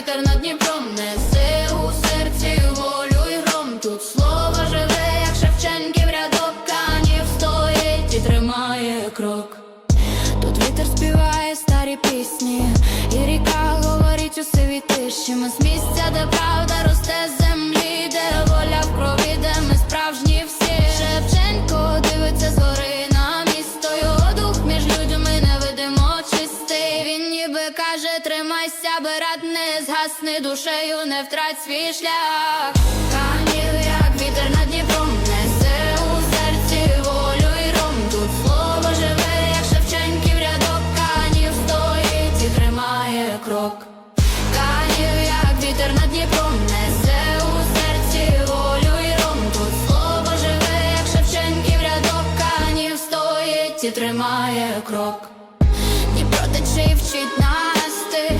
вітер над Дніпром несе у серці волю і гром. Тут слово живе, як Шевченків рядок, канів стоїть і тримає крок. Тут вітер співає старі пісні, і ріка говорить у сивій тиші. Ми з місця, де правда росте каже, тримайся, брат, не згасни душею, не втрать свій шлях. Канів, як вітер над Дніпром, несе у серці волю і ром. Тут слово живе, як Шевченків рядок, канів стоїть і тримає крок. Канів, як вітер над Дніпром, несе у серці волю і ром. Тут слово живе, як Шевченків рядок, канів стоїть і тримає крок.